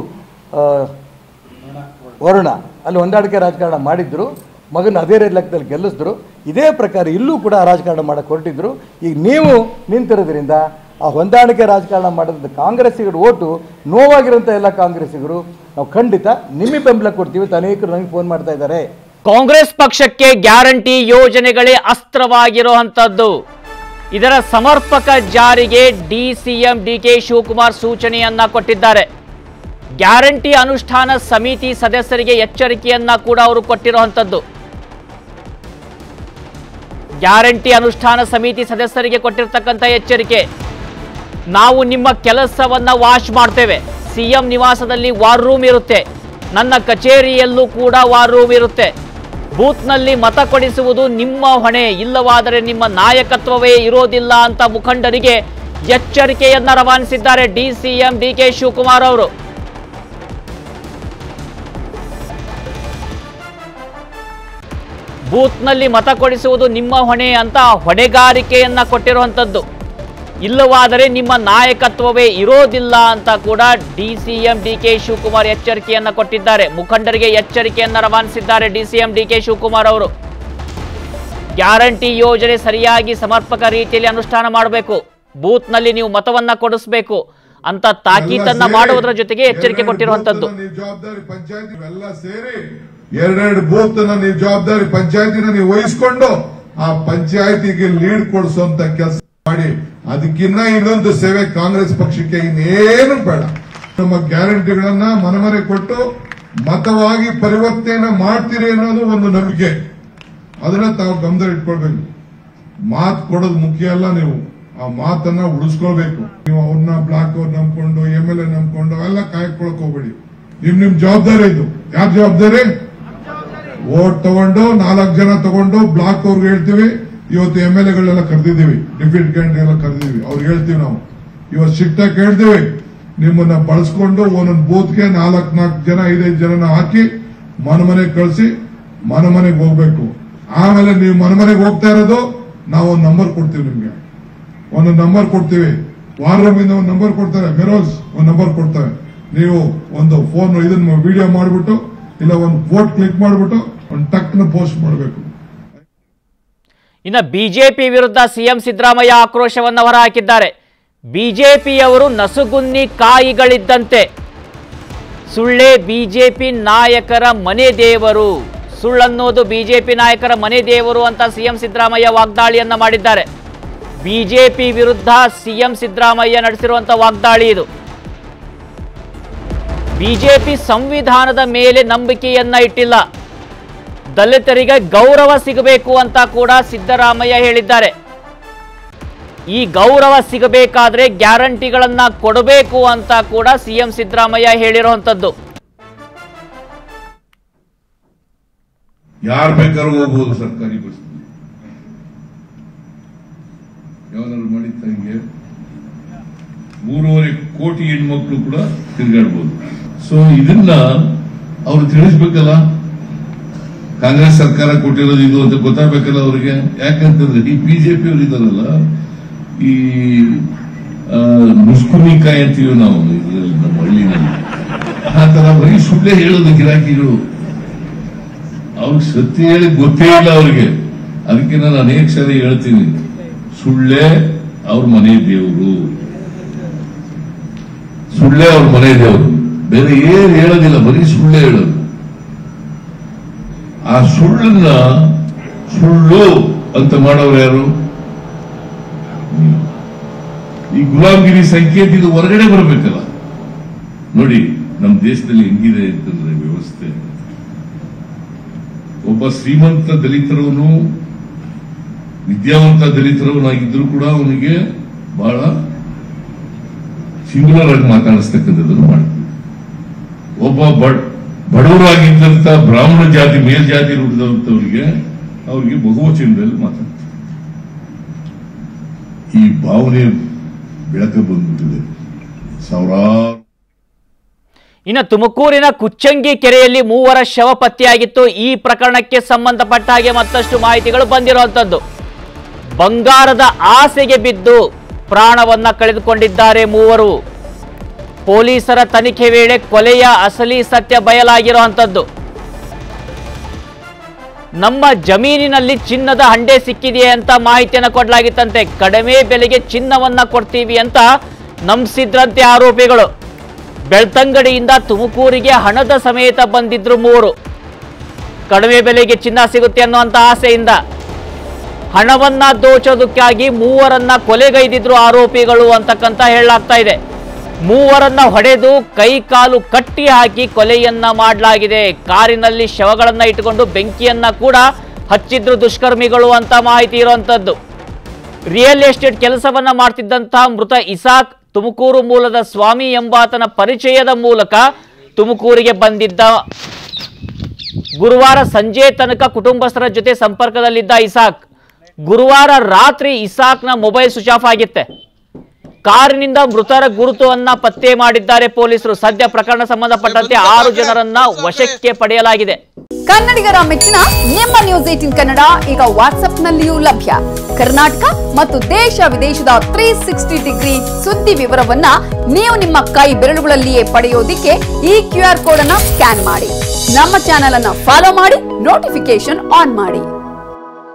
ವರುಣ ಅಲ್ಲಿ ಹೊಂದಾಣಿಕೆ ರಾಜಕಾರಣ ಮಾಡಿದ್ರು. ಮಗನ ಅದೇ ಲೆಕ್ಕದಲ್ಲಿ ಗೆಲ್ಲಿಸಿದ್ರು. ಇದೇ ಪ್ರಕಾರ ಇಲ್ಲೂ ಕೂಡ ರಾಜಕಾರಣ ಮಾಡಕ್ಕೆ ಹೊರಟಿದ್ರು. ಈಗ ನೀವು ನಿಂತಿರೋದ್ರಿಂದ ಆ ಹೊಂದಾಣಿಕೆ ರಾಜಕಾರಣ ಮಾಡಿದಂಥ ಕಾಂಗ್ರೆಸ್ಸಿಗರು ಓಟು ನೋವಾಗಿರುವಂಥ ಎಲ್ಲ ಕಾಂಗ್ರೆಸ್ಸಿಗರು, ನಾವು ಖಂಡಿತ ನಿಮಗೆ ಬೆಂಬಲ ಕೊಡ್ತೀವಿ ಅನೇಕರು ನನಗೆ ಫೋನ್ ಮಾಡ್ತಾ ಇದ್ದಾರೆ. ಕಾಂಗ್ರೆಸ್ ಪಕ್ಷಕ್ಕೆ ಗ್ಯಾರಂಟಿ ಯೋಜನೆಗಳೇ ಅಸ್ತ್ರವಾಗಿರುವಂಥದ್ದು ಇದರ ಸಮರ್ಪಕ ಜಾರಿಗೆ D CM D K Shivakumar ಸೂಚನೆಯನ್ನ ಕೊಟ್ಟಿದ್ದಾರೆ. ಗ್ಯಾರಂಟಿ ಅನುಷ್ಠಾನ ಸಮಿತಿ ಸದಸ್ಯರಿಗೆ ಎಚ್ಚರಿಕೆಯನ್ನ ಕೂಡ ಅವರು ಕೊಟ್ಟಿರುವಂಥದ್ದು ಗ್ಯಾರಂಟಿ ಅನುಷ್ಠಾನ ಸಮಿತಿ ಸದಸ್ಯರಿಗೆ ಕೊಟ್ಟಿರತಕ್ಕಂಥ ಎಚ್ಚರಿಕೆ. ನಾವು ನಿಮ್ಮ ಕೆಲಸವನ್ನು ವಾಶ್ ಮಾಡ್ತೇವೆ. ಸಿಎಂ ನಿವಾಸದಲ್ಲಿ ವಾರ್ ರೂಮ್ ಇರುತ್ತೆ. ನನ್ನ ಕಚೇರಿಯಲ್ಲೂ ಕೂಡ ವಾರ್ ರೂಮ್ ಇರುತ್ತೆ. ಬೂತ್ನಲ್ಲಿ ಮತ ಕೊಡಿಸುವುದು ನಿಮ್ಮ ಹೊಣೆ. ಇಲ್ಲವಾದರೆ ನಿಮ್ಮ ನಾಯಕತ್ವವೇ ಇರೋದಿಲ್ಲ ಅಂತ ಮುಖಂಡರಿಗೆ ಎಚ್ಚರಿಕೆಯನ್ನ ರವಾನಿಸಿದ್ದಾರೆ D C M D K Shivakumar ಅವರು. ಬೂತ್ನಲ್ಲಿ ಮತ ಕೊಡಿಸುವುದು ನಿಮ್ಮ ಹೊಣೆ ಅಂತ ಹೊಣೆಗಾರಿಕೆಯನ್ನ ಕೊಟ್ಟಿರುವಂಥದ್ದು. ಇಲ್ಲವಾದರೆ ನಿಮ್ಮ ನಾಯಕತ್ವವೇ ಇರೋದಿಲ್ಲ ಅಂತ ಕೂಡ D C M D K Shivakumar ಎಚ್ಚರಿಕೆಯನ್ನ ಕೊಟ್ಟಿದ್ದಾರೆ. ಮುಖಂಡರಿಗೆ ಎಚ್ಚರಿಕೆಯನ್ನ ರವಾನಿಸಿದ್ದಾರೆ D C M D K Shivakumar ಅವರು. ಗ್ಯಾರಂಟಿ ಯೋಜನೆ ಸರಿಯಾಗಿ ಸಮರ್ಪಕ ರೀತಿಯಲ್ಲಿ ಅನುಷ್ಠಾನ ಮಾಡಬೇಕು. ಬೂತ್ನಲ್ಲಿ ನೀವು ಮತವನ್ನ ಕೊಡಿಸ್ಬೇಕು. ಅಂತ ತಾಕೀತನ್ನ ಮಾಡುವುದರ ಜೊತೆಗೆ ಎಚ್ಚರಿಕೆ ಕೊಟ್ಟಿರುವಂತದ್ದು ಎರಡೆರಡು ಬೂತ್ ನೀವು ಜವಾಬ್ದಾರಿ ಪಂಚಾಯತಿನ ನೀವು ವಹಿಸ್ಕೊಂಡು ಆ ಪಂಚಾಯತಿಗೆ ಲೀಡ್ ಕೊಡಿಸುವಂತ ಕೆಲಸ ಮಾಡಿ. ಅದಕ್ಕಿನ್ನ ಇನ್ನೊಂದು ಸೇವೆ ಕಾಂಗ್ರೆಸ್ ಪಕ್ಷಕ್ಕೆ ಇನ್ನೇನು ಬೇಡ. ನಮ್ಮ ಗ್ಯಾರಂಟಿಗಳನ್ನ ಮನೆ ಮನೆ ಕೊಟ್ಟು ಮತವಾಗಿ ಪರಿವರ್ತನೆ ಮಾಡ್ತೀರಿ ಅನ್ನೋದು ಒಂದು ನಂಬಿಕೆ. ಅದನ್ನ ತಾವು ಗಮನ ಇಟ್ಕೊಳ್ಬೇಕು. ಮಾತು ಕೊಡೋದು ಮುಖ್ಯ ಅಲ್ಲ ನೀವು. ಆ ಮಾತನ್ನ ಉಳಿಸ್ಕೊಳ್ಬೇಕು. ನೀವು ಅವ್ರನ್ನ ಬ್ಲಾಕ್ ಅವ್ರು ನಂಬ್ಕೊಂಡು ಎಂ ಎಲ್ ಎ ನಂಬ್ಕೊಂಡು ಎಲ್ಲ ಕಾಯ್ಕೊಳಕ್ ಹೋಗ್ಬೇಡಿ. ನಿಮ್ ನಿಮ್ ಜವಾಬ್ದಾರಿ ಇದು. ಯಾರ ಜವಾಬ್ದಾರಿ. ಓಟ್ ತಗೊಂಡು ನಾಲ್ಕು ಜನ ತಗೊಂಡು ಬ್ಲಾಕ್ ಅವ್ರಿಗೆ ಹೇಳ್ತೀವಿ. ಇವತ್ತು ಎಂ ಎಲ್ ಎಗಳೆಲ್ಲ ಕರೆದಿದ್ದೀವಿ ಡೆಪ್ಯೂಟಿ ಕ್ಯಾಂಡಿಡೇಟ್ ಎಲ್ಲ ಕರೆದಿದ್ದೀವಿ. ಅವ್ರಿಗೆ ಹೇಳ್ತೀವಿ ನಾವು. ಇವತ್ತು ಸಿಕ್ಟಾಗಿ ಕೇಳ್ತೀವಿ. ನಿಮ್ಮನ್ನ ಬಳಸ್ಕೊಂಡು ಒಂದೊಂದು ಬೂತ್ಗೆ ನಾಲ್ಕು ನಾಲ್ಕು ಜನ, ಐದೈದು ಜನನ ಹಾಕಿ ಮನೆ ಮನೆಗೆ ಕಳಿಸಿ ಮನೆ ಮನೆಗೆ ಹೋಗ್ಬೇಕು. ಆಮೇಲೆ ನೀವು ಮನೆ ಮನೆಗೆ ಹೋಗ್ತಾ ಇರೋದು, ನಾವು ಒಂದು ನಂಬರ್ ಕೊಡ್ತೀವಿ ನಿಮ್ಗೆ. ಒಂದು ನಂಬರ್ ಕೊಡ್ತೀವಿ. ವಾರ್ ರೂಮಿಂದ ಒಂದು ನಂಬರ್ ಕೊಡ್ತಾರೆ. ಮೆರೋಸ್ ಒಂದು ನಂಬರ್ ಕೊಡ್ತಾರೆ. ನೀವು ಒಂದು ಫೋನ್ ಇದನ್ನ ವಿಡಿಯೋ ಮಾಡಿಬಿಟ್ಟು, ಇಲ್ಲ ಒಂದು ಫೋಟ್ ಕ್ಲಿಕ್ ಮಾಡಿಬಿಟ್ಟು, ಒಂದು ಟಕ್ನ ಪೋಸ್ಟ್ ಮಾಡಬೇಕು. ಇನ್ನು ಬಿಜೆಪಿ ವಿರುದ್ಧ ಸಿಎಂ ಸಿದ್ದರಾಮಯ್ಯ ಆಕ್ರೋಶವನ್ನು ಹೊರಹಾಕಿದ್ದಾರೆ. ಬಿಜೆಪಿಯವರು ನಸುಗುನ್ನಿ ಕಾಯಿಗಳಿದ್ದಂತೆ. ಸುಳ್ಳೇ ಬಿಜೆಪಿ ನಾಯಕರ ಮನೆ ದೇವರು. ಸುಳ್ಳನ್ನೋದು ಬಿಜೆಪಿ ನಾಯಕರ ಮನೆ ದೇವರು ಅಂತ ಸಿಎಂ ಸಿದ್ದರಾಮಯ್ಯ ವಾಗ್ದಾಳಿಯನ್ನ ಮಾಡಿದ್ದಾರೆ. ಬಿಜೆಪಿ ವಿರುದ್ಧ ಸಿಎಂ ಸಿದ್ದರಾಮಯ್ಯ ನಡೆಸಿರುವಂತ ವಾಗ್ದಾಳಿ ಇದು. ಬಿಜೆಪಿ ಸಂವಿಧಾನದ ಮೇಲೆ ನಂಬಿಕೆಯನ್ನ ಇಟ್ಟಿಲ್ಲ. ದಲಿತರಿಗೆ ಗೌರವ ಸಿಗಬೇಕು ಅಂತ ಕೂಡ ಸಿದ್ದರಾಮಯ್ಯ ಹೇಳಿದ್ದಾರೆ. ಈ ಗೌರವ ಸಿಗಬೇಕಾದ್ರೆ ಗ್ಯಾರಂಟಿಗಳನ್ನ ಕೊಡಬೇಕು ಅಂತ ಕೂಡ ಸಿಎಂ ಸಿದ್ದರಾಮಯ್ಯ ಹೇಳಿರುವಂತದ್ದು ಯಾರು ಬೇಕಾದ್ರೂ ಹೋಗ್ಬೋದು ಸರ್ಕಾರಿ ಬಸ್ ಯಾವ್ದಾದ್ರು ಮಾಡಿ ತಂಗೆ ಮೂರುವರೆ ಕೋಟಿ ಹೆಣ್ಮಕ್ಳು ಕೂಡ ತಿರುಗಾಡ್ಬೋದು. ಸೊ ಇದನ್ನ ಅವ್ರು ತಿಳಿಸ್ಬೇಕಲ್ಲ? ಕಾಂಗ್ರೆಸ್ ಸರ್ಕಾರ ಕೊಟ್ಟಿರೋದು ಇದು ಅಂತ ಗೊತ್ತಾಗಬೇಕಲ್ಲ ಅವರಿಗೆ? ಯಾಕಂತಂದ್ರೆ ಈ ಬಿಜೆಪಿ ಅವರು ಇದಾರಲ್ಲ ಈ ಆ, ಮುಸ್ಕುನಿಕಾಯಿ ಅಂತೀವಿ ನಾವು ನಮ್ಮ ಹಳ್ಳಿನಲ್ಲಿ. ಆ ತರ ಬರೀ ಸುಳ್ಳೆ ಹೇಳೋದು ಗಿರಾಕಿಗಳು. ಅವ್ರಿಗೆ ಸತ್ಯ ಹೇಳಿ ಗೊತ್ತೇ ಇಲ್ಲ ಅವ್ರಿಗೆ. ಅದಕ್ಕೆ ನಾನು ಅನೇಕ ಸಲ ಹೇಳ್ತೀನಿ. ಸುಳ್ಳೆ ಅವ್ರ ಮನೆ ದೇವರು. ಸುಳ್ಳೆ ಅವ್ರ ಮನೆ ದೇವರು. ಬೇರೆ ಏನು ಹೇಳೋದಿಲ್ಲ ಬರೀ ಸುಳ್ಳೆ ಹೇಳೋದು. ಆ ಸುಳ್ಳನ್ನ ಸುಳ್ಳು ಅಂತ ಮಾಡೋರು ಯಾರು? ಈ ಗುಲಾಮಗಿರಿ ಸಂಕೇತ ಇದು ಹೊರಗಡೆ ಬರಬೇಕಲ್ಲ. ನೋಡಿ, ನಮ್ಮ ದೇಶದಲ್ಲಿ ಹೆಂಗಿದೆ ಅಂತಂದ್ರೆ ವ್ಯವಸ್ಥೆ. ಒಬ್ಬ ಶ್ರೀಮಂತ ದಲಿತರವನು, ವಿದ್ಯಾವಂತ ದಲಿತರವನಾಗಿದ್ರು ಕೂಡ ಅವನಿಗೆ ಬಹಳ ಸಿಂಗುಲರ್ ಆಗಿ ಮಾತಾಡಿಸ್ತಕ್ಕಂಥದ್ದನ್ನು ಮಾಡ್ತೀವಿ. ಒಬ್ಬ ಬಡ್ ಬಡವರಾಗಿದ್ದಂತ ಬ್ರಾಹ್ಮಣ ಜಾತಿ ಮೇಲ್ಜಾತಿ ಹುಟ್ಟಿದಂತವರಿಗೆ ಅವರಿಗೆ ಬಹುವಚನದಲ್ಲಿ ಮಾತಾಡ್ತಾರೆ. ಈ ಭಾವನೆ ಬೆಳಕ ಬಂದ್ಬಿಟ್ಟಿದೆ. ಸಾವಿರಾರು ಇನ್ನು ತುಮಕೂರಿನ ಕುಚ್ಚಂಗಿ ಕೆರೆಯಲ್ಲಿ ಮೂವರ ಶವ ಪತ್ತೆಯಾಗಿತ್ತು. ಈ ಪ್ರಕರಣಕ್ಕೆ ಸಂಬಂಧಪಟ್ಟ ಹಾಗೆ ಮತ್ತಷ್ಟು ಮಾಹಿತಿಗಳು ಬಂದಿರುವಂತದ್ದು ಬಂಗಾರದ ಆಸೆಗೆ ಬಿದ್ದು ಪ್ರಾಣವನ್ನ ಕಳೆದುಕೊಂಡಿದ್ದಾರೆ ಮೂವರು. ಪೊಲೀಸರ ತನಿಖೆ ವೇಳೆ ಕೊಲೆಯ ಅಸಲಿ ಸತ್ಯ ಬಯಲಾಗಿರುವಂಥದ್ದು. ನಮ್ಮ ಜಮೀನಿನಲ್ಲಿ ಚಿನ್ನದ ಹಂಡೆ ಸಿಕ್ಕಿದೆಯೇ ಅಂತ ಮಾಹಿತಿಯನ್ನು ಕೊಡಲಾಗಿತ್ತಂತೆ. ಕಡಿಮೆ ಬೆಲೆಗೆ ಚಿನ್ನವನ್ನ ಕೊಡ್ತೀವಿ ಅಂತ ನಂಬಿಸಿದ್ರಂತೆ ಆರೋಪಿಗಳು. ಬೆಳ್ತಂಗಡಿಯಿಂದ ತುಮಕೂರಿಗೆ ಹಣದ ಸಮೇತ ಬಂದಿದ್ರು ಮೂರು ಕಡಿಮೆ ಬೆಲೆಗೆ ಚಿನ್ನ ಸಿಗುತ್ತೆ ಅನ್ನುವಂಥ ಆಸೆಯಿಂದ. ಹಣವನ್ನ ದೋಚೋದಕ್ಕಾಗಿ ಮೂವರನ್ನ ಕೊಲೆಗೈದಿದ್ರು ಆರೋಪಿಗಳು ಅಂತಕ್ಕಂತ ಹೇಳಲಾಗ್ತಾ ಇದೆ. ಮೂವರನ್ನ ಹೊಡೆದು ಕೈ ಕಾಲು ಕಟ್ಟಿ ಹಾಕಿ ಕೊಲೆಯನ್ನ ಮಾಡಲಾಗಿದೆ. ಕಾರಿನಲ್ಲಿ ಶವಗಳನ್ನ ಇಟ್ಟುಕೊಂಡು ಬೆಂಕಿಯನ್ನ ಕೂಡ ಹಚ್ಚಿದ್ರು ದುಷ್ಕರ್ಮಿಗಳು ಅಂತ ಮಾಹಿತಿ ಇರುವಂತದ್ದು. ರಿಯಲ್ ಎಸ್ಟೇಟ್ ಕೆಲಸವನ್ನ ಮಾಡ್ತಿದ್ದಂತಹ ಮೃತ ಇಸಾಕ್ ತುಮಕೂರು ಮೂಲದ ಸ್ವಾಮಿ ಎಂಬಾತನ ಪರಿಚಯದ ಮೂಲಕ ತುಮಕೂರಿಗೆ ಬಂದಿದ್ದ. ಗುರುವಾರ ಸಂಜೆ ತನಕ ಕುಟುಂಬಸ್ಥರ ಜೊತೆ ಸಂಪರ್ಕದಲ್ಲಿದ್ದ ಇಸಾಕ್. ಗುರುವಾರ ರಾತ್ರಿ ಇಸಾಕ್ನ ಮೊಬೈಲ್ ಸ್ವಿಚ್ ಆಫ್ ಆಗಿತ್ತೆ. ಕಾರಿನಿಂದ ಮೃತರ ಗುರುತುವನ್ನ ಪತ್ತೆ ಮಾಡಿದ್ದಾರೆ ಪೊಲೀಸರು. ಸದ್ಯ ಪ್ರಕರಣ ಸಂಬಂಧಪಟ್ಟಂತೆ ಆರು ಜನರನ್ನ ವಶಕ್ಕೆ ಪಡೆಯಲಾಗಿದೆ. ಕನ್ನಡಿಗರ ಮೆಚ್ಚಿನ ನಿಮ್ಮ ನ್ಯೂಸ್ ಏಟಿನ್ ಕನ್ನಡ ಈಗ ವಾಟ್ಸ್ಆಪ್ನಲ್ಲಿಯೂ ಲಭ್ಯ. ಕರ್ನಾಟಕ ಮತ್ತು ದೇಶ ವಿದೇಶದ ತ್ರೀ ಸಿಕ್ಸ್ಟಿ ಡಿಗ್ರಿ ಸುದ್ದಿ ವಿವರವನ್ನ ನೀವು ನಿಮ್ಮ ಕೈ ಬೆರಳುಗಳಲ್ಲಿಯೇ ಪಡೆಯೋದಿಕ್ಕೆ ಈ ಕ್ಯೂ ಆರ್ ಕೋಡ್ ಅನ್ನ ಸ್ಕ್ಯಾನ್ ಮಾಡಿ. ನಮ್ಮ ಚಾನೆಲ್ ಅನ್ನ ಫಾಲೋ ಮಾಡಿ ನೋಟಿಫಿಕೇಶನ್ ಆನ್ ಮಾಡಿ.